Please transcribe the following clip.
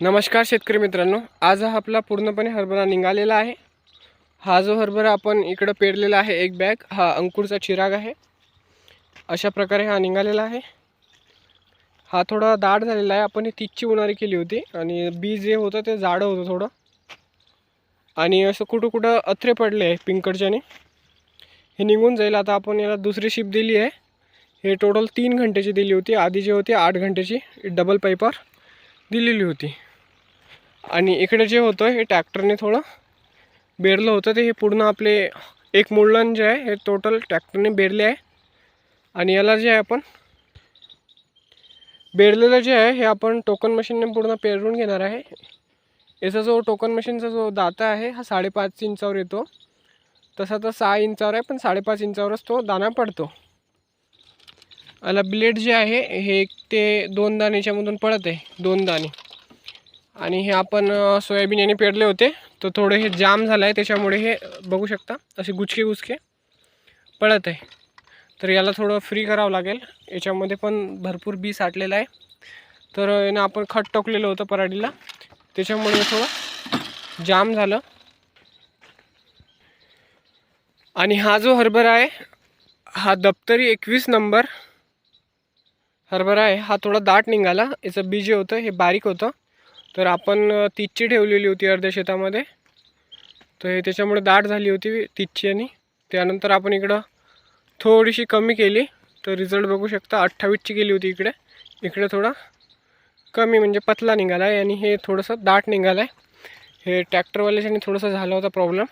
नमस्कार शेतकरी मित्रांनो आज हा आपला पूर्णपणे हरभरा निघालेला आहे. हा जो हरभरा आपण इकडं पेरलेला आहे एक बॅग हा अंकुरचा चिराग आहे. अशा प्रकारे हा निघालेला आहे. हा थोडा दाट झालेला आहे आपण ही तीसची उन्हाळी केली होती आणि बी जे होतं ते जाडं होतं थोडं. आणि असं कुठं कुठं अत्रे पडले आहे पिंकडच्याने हे निघून जाईल आता आपण याला दुसरी शिप दिली आहे. हे टोटल तीन घंटेची दिली होती आधी जी होती आठ घंटेची डबल पाईपर दिलेली होती. आणि इकडे जे होतं हे ट्रॅक्टरने थोडं बेरलं होतं. ते हे पूर्ण आपले एक मुळण जे आहे हे टोटल ट्रॅक्टरने बेरले आहे. आणि याला जे आहे आपण बेरलेलं जे आहे हे आपण टोकन मशीनने पूर्ण पेरून घेणार आहे. याचा जो टोकन मशीनचा जो दाता आहे हा साडेपाच इंचावर येतो. तसा तर सहा इंचावर आहे पण साडेपाच इंचावरच तो दाना पडतो. याला ब्लेड जे आहे हे एक ते दोन दाणेच्यामधून पडत आहे. दोन दाणे. आणि हे आपण सोयाबीन याने पेरले होते. तर थोडे हे जाम झालं आहे त्याच्यामुळे हे बघू शकता. असे गुचके गुचके पडत आहे. तर याला थोडं फ्री करावं लागेल. याच्यामध्ये पण भरपूर बी साठलेलं आहे. तर यानं आपण खत टोकलेलं होतं पराडीला त्याच्यामुळे थोडं जाम झालं. आणि हा जो हरभरा आहे हा दप्तरी एकवीस नंबर हरभरा आहे. हा थोडा दाट निघाला. याचं बी जे होतं हे बारीक होतं. तर आपण तिच्ची तीसची ठेवलेली होती अर्ध्या शेतामध्ये. तर हे त्याच्यामुळे दाट झाली होती तीसची आणि त्यानंतर आपण इकडं थोडीशी कमी केली. तर रिझल्ट बघू शकता अठ्ठावीसची केली होती इकडे. इकडे थोडा कमी म्हणजे पतला निघाला आहे आणि हे थोडंसं दाट निघालं आहे. हे ट्रॅक्टरवाल्याच्याने थोडंसं झाला होता प्रॉब्लेम.